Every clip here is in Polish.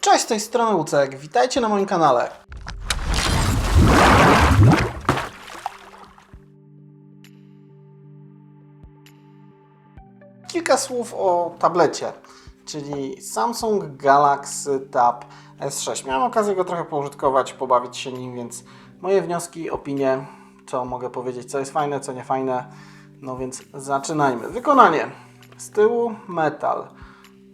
Cześć, z tej strony Łucek, witajcie na moim kanale. Kilka słów o tablecie, czyli Samsung Galaxy Tab S6. Miałem okazję go trochę poużytkować, pobawić się nim, więc moje wnioski, opinie, co mogę powiedzieć, co jest fajne, co nie fajne. No więc zaczynajmy. Wykonanie. Z tyłu metal.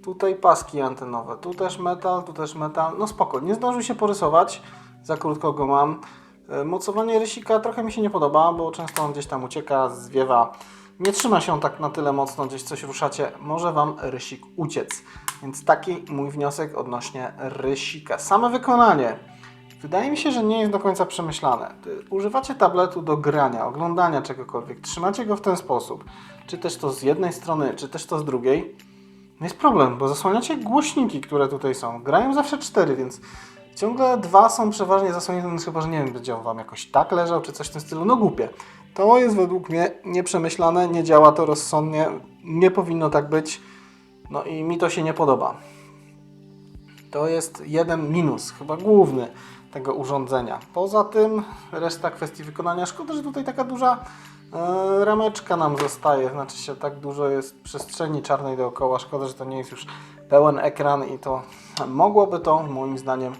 Tutaj paski antenowe, tu też metal, tu też metal. No spoko, nie zdążył się porysować, za krótko go mam. E, Mocowanie rysika trochę mi się nie podoba, bo często on gdzieś tam ucieka, zwiewa. Nie trzyma się on tak na tyle mocno, gdzieś coś ruszacie, może Wam rysik uciec. Więc taki mój wniosek odnośnie rysika. Same wykonanie. Wydaje mi się, że nie jest do końca przemyślane. Używacie tabletu do grania, oglądania czegokolwiek, trzymacie go w ten sposób, czy też to z jednej strony, czy też to z drugiej. Jest problem, bo zasłaniacie głośniki, które tutaj są. Grają zawsze cztery, więc ciągle dwa są przeważnie zasłonięte, no chyba, że nie wiem, będzie Wam jakoś tak leżał, czy coś w tym stylu. No głupie. To jest według mnie nieprzemyślane, nie działa to rozsądnie, nie powinno tak być. No i mi to się nie podoba. To jest jeden minus, chyba główny tego urządzenia. Poza tym reszta kwestii wykonania. Szkoda, że tutaj taka duża e, rameczka nam zostaje. Znaczy się tak dużo jest przestrzeni czarnej dookoła. Szkoda, że to nie jest już pełen ekran i to mogłoby to moim zdaniem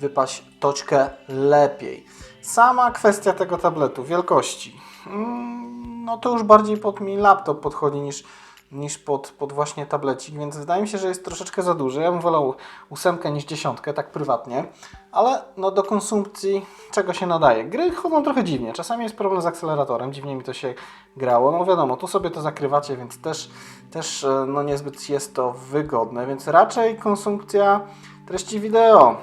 wypaść troszkę lepiej. Sama kwestia tego tabletu, wielkości. Mm, No to już bardziej pod mi laptop podchodzi niż niż pod, pod właśnie tablecik, więc wydaje mi się, że jest troszeczkę za duży. Ja bym wolał ósemkę niż dziesiątkę, tak prywatnie, ale no do konsumpcji czego się nadaje? Gry chodzą trochę dziwnie, czasami jest problem z akceleratorem, dziwnie mi to się grało, no wiadomo, tu sobie to zakrywacie, więc też, też e, no niezbyt jest to wygodne, więc raczej konsumpcja treści wideo,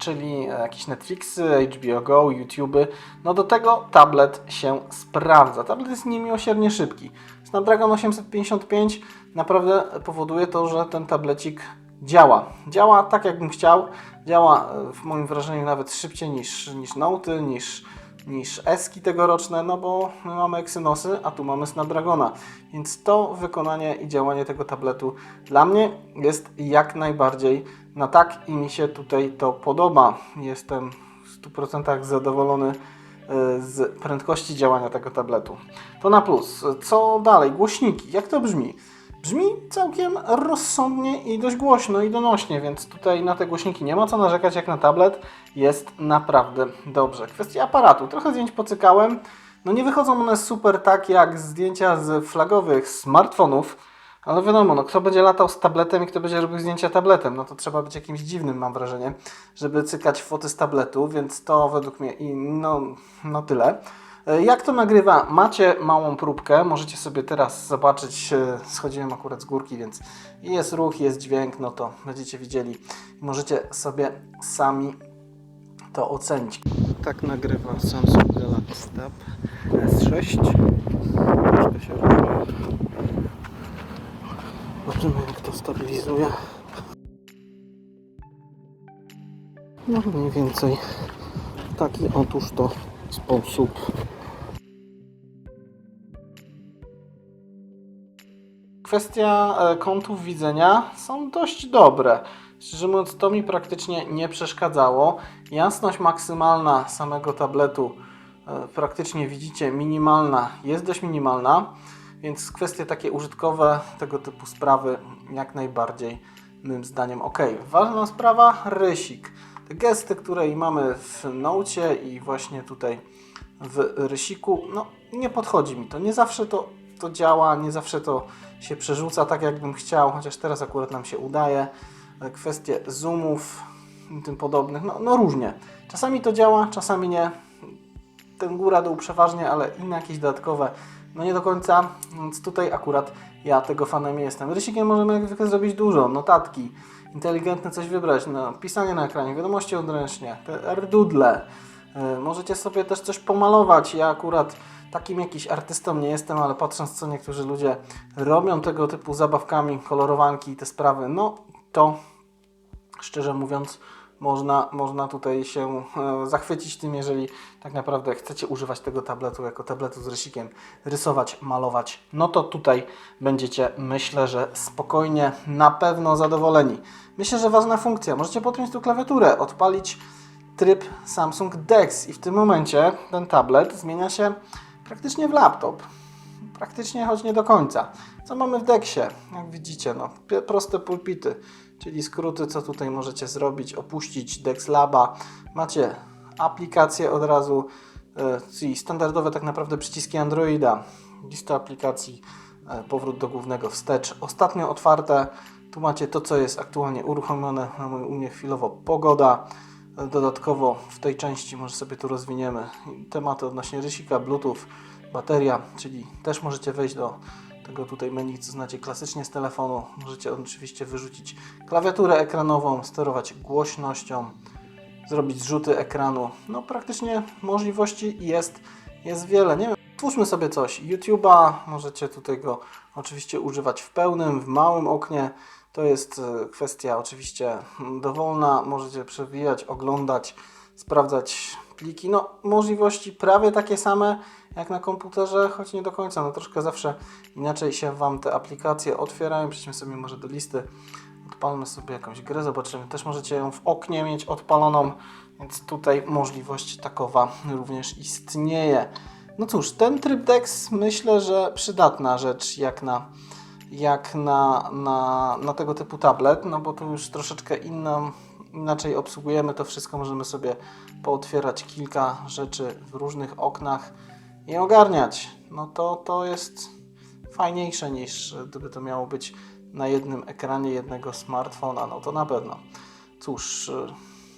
czyli jakieś Netflixy, HBO Go, YouTube. No do tego tablet się sprawdza. Tablet jest niemiłosiernie szybki. Snapdragon 855 naprawdę powoduje to, że ten tablecik działa. Działa tak, jakbym chciał. Działa e, w moim wrażeniu nawet szybciej niż, niż Note, niż, niż Eski tegoroczne, no bo my mamy Exynosy, a tu mamy Snapdragona. Więc to wykonanie i działanie tego tabletu dla mnie jest jak najbardziej na tak i mi się tutaj to podoba. Jestem w 100% zadowolony e, z prędkości działania tego tabletu. To na plus. Co dalej? Głośniki. Jak to brzmi? Brzmi całkiem rozsądnie i dość głośno i donośnie, więc tutaj na te głośniki nie ma co narzekać jak na tablet. Jest naprawdę dobrze. Kwestia aparatu. Trochę zdjęć pocykałem. No nie wychodzą one super tak jak zdjęcia z flagowych smartfonów, ale wiadomo, no kto będzie latał z tabletem i kto będzie robił zdjęcia tabletem, no to trzeba być jakimś dziwnym, mam wrażenie, żeby cykać foty z tabletu, więc to według mnie i no, no tyle. E, Jak to nagrywa? Macie małą próbkę, możecie sobie teraz zobaczyć, e, schodziłem akurat z górki, więc jest ruch, jest dźwięk, no to będziecie widzieli możecie sobie sami to ocenić. Tak nagrywa Samsung Galaxy Tab S6. Troszkę się różni. Zobaczymy jak to stabilizuje. No mniej więcej taki otóż to sposób. Kwestia e, kątów widzenia są dość dobre. Szczerze mówiąc, to mi praktycznie nie przeszkadzało. Jasność maksymalna samego tabletu e, praktycznie widzicie minimalna, jest dość minimalna, więc kwestie takie użytkowe, tego typu sprawy jak najbardziej moim zdaniem ok. Ważna sprawa, rysik. Te gesty, które mamy w Nocie i właśnie tutaj w rysiku, no nie podchodzi mi to. Nie zawsze to, to działa, nie zawsze to się przerzuca tak jakbym chciał, chociaż teraz akurat nam się udaje. Kwestie zoomów i tym podobnych, no, no różnie. Czasami to działa, czasami nie. Ten góra dół przeważnie, ale inne jakieś dodatkowe, no nie do końca, więc tutaj akurat ja tego fanem nie jestem. Rysikiem możemy jak zwykle zrobić dużo, notatki, inteligentne coś wybrać, no, pisanie na ekranie, wiadomości odręcznie, te rdudle. E, Możecie sobie też coś pomalować. Ja akurat takim jakiś artystą nie jestem, ale patrząc co niektórzy ludzie robią tego typu zabawkami, kolorowanki i te sprawy, no to szczerze mówiąc można, można tutaj się e, zachwycić tym, jeżeli tak naprawdę chcecie używać tego tabletu jako tabletu z rysikiem, rysować, malować, no to tutaj będziecie, myślę, że spokojnie, na pewno zadowoleni. Myślę, że ważna funkcja, możecie podpiąć tu klawiaturę, odpalić tryb Samsung DeX i w tym momencie ten tablet zmienia się praktycznie w laptop. Praktycznie, choć nie do końca. Co mamy w DeXie? Jak widzicie, no, proste pulpity, czyli skróty, co tutaj możecie zrobić, opuścić Dex Laba. Macie aplikacje od razu, e, czyli standardowe tak naprawdę przyciski Androida, lista aplikacji, e, powrót do głównego wstecz. Ostatnio otwarte, tu macie to, co jest aktualnie uruchomione, mamy u mnie chwilowo pogoda. E, Dodatkowo w tej części może sobie tu rozwiniemy tematy odnośnie rysika, bluetooth, bateria, czyli też możecie wejść do tego tutaj menu, co znacie klasycznie z telefonu. Możecie oczywiście wyrzucić klawiaturę ekranową, sterować głośnością, zrobić zrzuty ekranu. No praktycznie możliwości jest, jest wiele. Nie wiem, twórzmy sobie coś. YouTube'a możecie tutaj go oczywiście używać w pełnym, w małym oknie. To jest e, kwestia oczywiście mm, dowolna. Możecie przewijać, oglądać, sprawdzać pliki. No, możliwości prawie takie same jak na komputerze, choć nie do końca. No, troszkę zawsze inaczej się Wam te aplikacje otwierają. Przejdźmy sobie może do listy. Odpalmy sobie jakąś grę, zobaczymy. Też możecie ją w oknie mieć odpaloną, więc tutaj możliwość takowa również istnieje. No cóż, ten tryb DeX myślę, że przydatna rzecz jak na, jak na, na, na tego typu tablet, no bo tu już troszeczkę inną, inaczej obsługujemy to wszystko. Możemy sobie pootwierać kilka rzeczy w różnych oknach i ogarniać. No to, to jest fajniejsze niż gdyby to miało być na jednym ekranie jednego smartfona, no to na pewno. Cóż, y,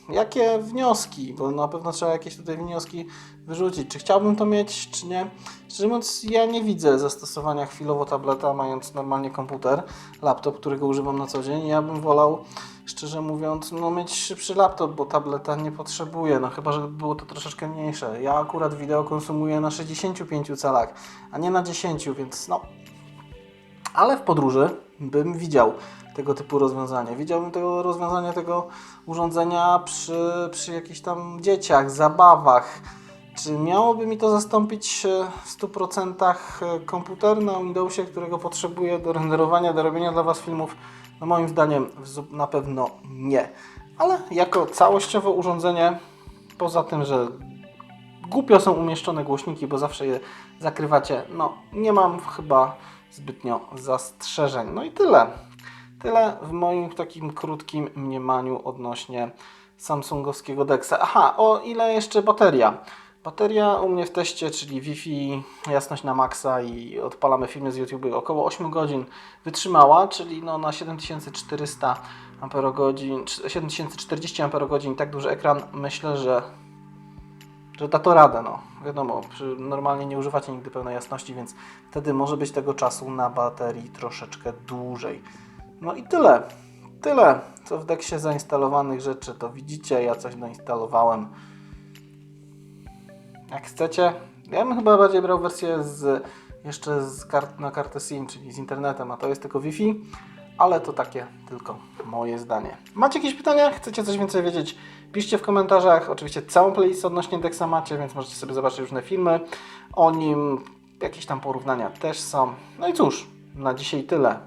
jakie wnioski? Bo na pewno trzeba jakieś tutaj wnioski wyrzucić. Czy chciałbym to mieć, czy nie? Szczerze mówiąc, ja nie widzę zastosowania chwilowo tableta, mając normalnie komputer, laptop, którego używam na co dzień. Ja bym wolał, szczerze mówiąc, no mieć szybszy laptop, bo tableta nie potrzebuję, no chyba, żeby było to troszeczkę mniejsze. Ja akurat wideo konsumuję na 65 calach, a nie na 10, więc no, ale w podróży bym widział tego typu rozwiązanie. Widziałbym tego rozwiązania tego urządzenia przy, przy jakichś tam dzieciach, zabawach. Czy miałoby mi to zastąpić w 100% e, komputer na Windowsie, którego potrzebuję do renderowania, do robienia dla Was filmów? No moim zdaniem na pewno nie. Ale jako całościowe urządzenie, poza tym, że głupio są umieszczone głośniki, bo zawsze je zakrywacie. No, nie mam chyba zbytnio zastrzeżeń. No i tyle. Tyle w moim takim krótkim mniemaniu odnośnie Samsungowskiego Dexa. Aha, o ile jeszcze bateria. Bateria u mnie w teście, czyli Wi-Fi, jasność na maksa i odpalamy filmy z YouTube około 8 godzin wytrzymała, czyli no na 7400 Ah, 7040 Ah, tak duży ekran, myślę, że że da to radę, no. Wiadomo, przy, normalnie nie używacie nigdy pełnej jasności, więc wtedy może być tego czasu na baterii troszeczkę dłużej. No i tyle. Tyle, co w deksie zainstalowanych rzeczy, to widzicie, ja coś doinstalowałem. Jak chcecie, ja bym chyba bardziej brał wersję z, jeszcze z kart, na kartę SIM, czyli z internetem, a to jest tylko Wi-Fi, ale to takie tylko moje zdanie. Macie jakieś pytania? Chcecie coś więcej wiedzieć? Piszcie w komentarzach. Oczywiście całą playlist odnośnie Dexa macie, więc możecie sobie zobaczyć różne filmy o nim. Jakieś tam porównania też są. No i cóż, na dzisiaj tyle.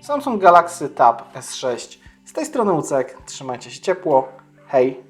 Samsung Galaxy Tab S6. Z tej strony Ucek. Trzymajcie się ciepło. Hej!